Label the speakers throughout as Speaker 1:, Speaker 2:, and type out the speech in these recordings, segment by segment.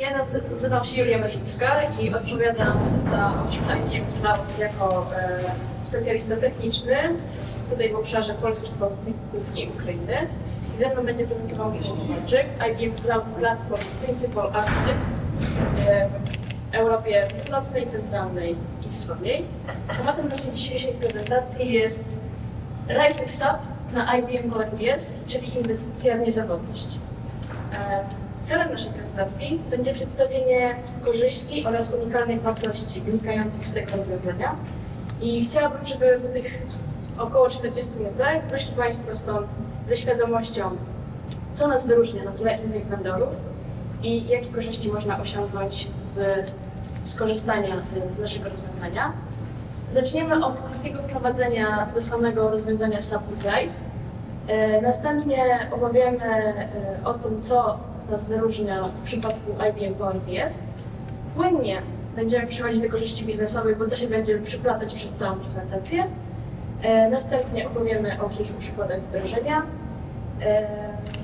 Speaker 1: Ja naz- nazywam się Julia Merzycka i odpowiadam za IT Cloud jako e, specjalista techniczny tutaj w obszarze polskich polityków i Ukrainy. I ze mną będzie prezentował Michał Kowalczyk, IBM Cloud Platform Principal Architect e, w Europie Północnej, Centralnej i Wschodniej. Tematem naszej dzisiejszej prezentacji jest Rise with SAP na IBM OMBS, czyli inwestycja w niezawodność. E, Celem naszej prezentacji będzie przedstawienie korzyści oraz unikalnej wartości wynikających z tego rozwiązania. I chciałabym, żeby po tych około 40 minutach wyszli Państwo stąd ze świadomością, co nas wyróżnia na tle innych vendorów i jakie korzyści można osiągnąć z skorzystania e, z naszego rozwiązania. Zaczniemy od krótkiego wprowadzenia do samego rozwiązania SAP Rise. E, Następnie omawiamy e, o tym, co nas wyróżnia w przypadku IBM PowerPS. Płynnie będziemy przechodzić do korzyści biznesowych, bo to się będzie przyplatać przez całą prezentację. E, Następnie opowiemy o kilku przykładach wdrożenia, e,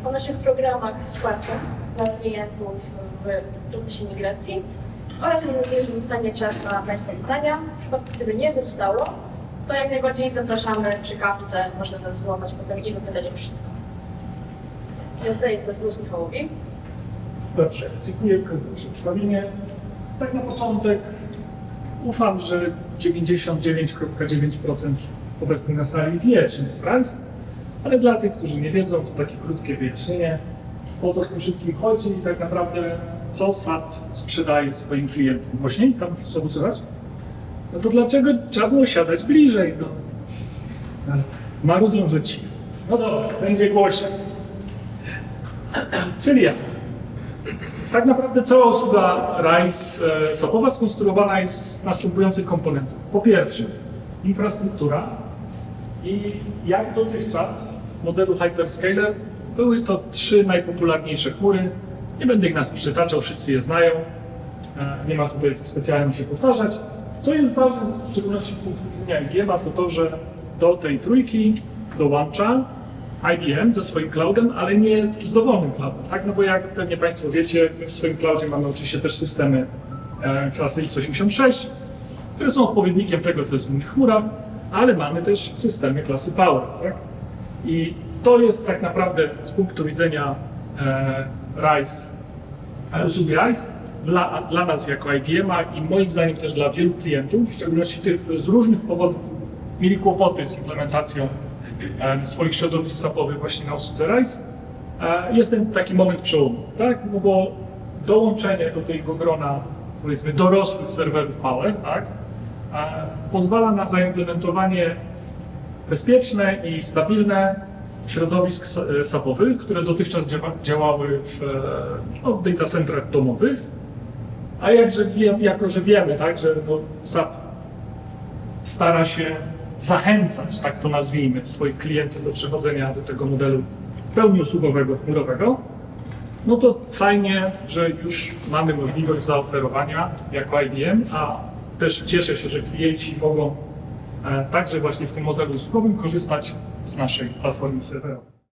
Speaker 1: o naszych programach wsparcia dla klientów w procesie migracji oraz mam nadzieję, że zostanie czas na Państwa pytania. W przypadku gdyby nie zostało, to jak najbardziej zapraszamy przy kawce, można nas złapać potem i wypytać o wszystko. I oddaję teraz głos Michałowi.
Speaker 2: Dobrze, dziękuję za przedstawienie. Tak na początek ufam, że 99,9% obecnych na sali wie, czym jest RISE, ale dla tych, którzy nie wiedzą, to takie krótkie wyjaśnienie, o co w tym wszystkim chodzi i tak naprawdę co SAP sprzedaje swoim klientom. Głośniej tam sobie słychać? No to dlaczego trzeba było siadać bliżej? No. Marudzą, że ci. No dobra, będzie głośniej. Czyli ja. Tak naprawdę cała usługa RISE e, SAP-owa skonstruowana jest z następujących komponentów. Po pierwsze, infrastruktura i jak dotychczas w modelu Hyperscaler były to trzy najpopularniejsze chmury. Nie będę ich nas przytaczał, wszyscy je znają. E, Nie ma tutaj co specjalnie się powtarzać. Co jest ważne, w szczególności z punktu widzenia IBM, to to, że do tej trójki dołącza IBM ze swoim cloudem, ale nie z dowolnym cloudem, tak? No bo jak pewnie Państwo wiecie, my w swoim cloudzie mamy oczywiście też systemy e, klasy x86, które są odpowiednikiem tego, co jest w innych chmurach, ale mamy też systemy klasy Power, tak? I to jest tak naprawdę z punktu widzenia e, RISE, usługi RISE, dla, dla nas jako IBM-a i moim zdaniem też dla wielu klientów, w szczególności tych, którzy z różnych powodów mieli kłopoty z implementacją swoich środowisk SAP-owych właśnie na usłudze RISE, e, jest ten taki moment przełomu, tak? No bo dołączenie do tego grona, powiedzmy, dorosłych serwerów Power, tak? E, pozwala na zaimplementowanie bezpieczne i stabilne środowisk e, SAP-owych, które dotychczas dzia- działały w, e, no, data centrach domowych. A jakże wiem, jako, że wiemy, tak, że no, SAP stara się zachęcać, tak to nazwijmy, swoich klientów do przechodzenia do tego modelu pełni usługowego, chmurowego, no to fajnie, że już mamy możliwość zaoferowania jako IBM, a też cieszę się, że klienci mogą e, także właśnie w tym modelu usługowym korzystać z naszej platformy serwerowej.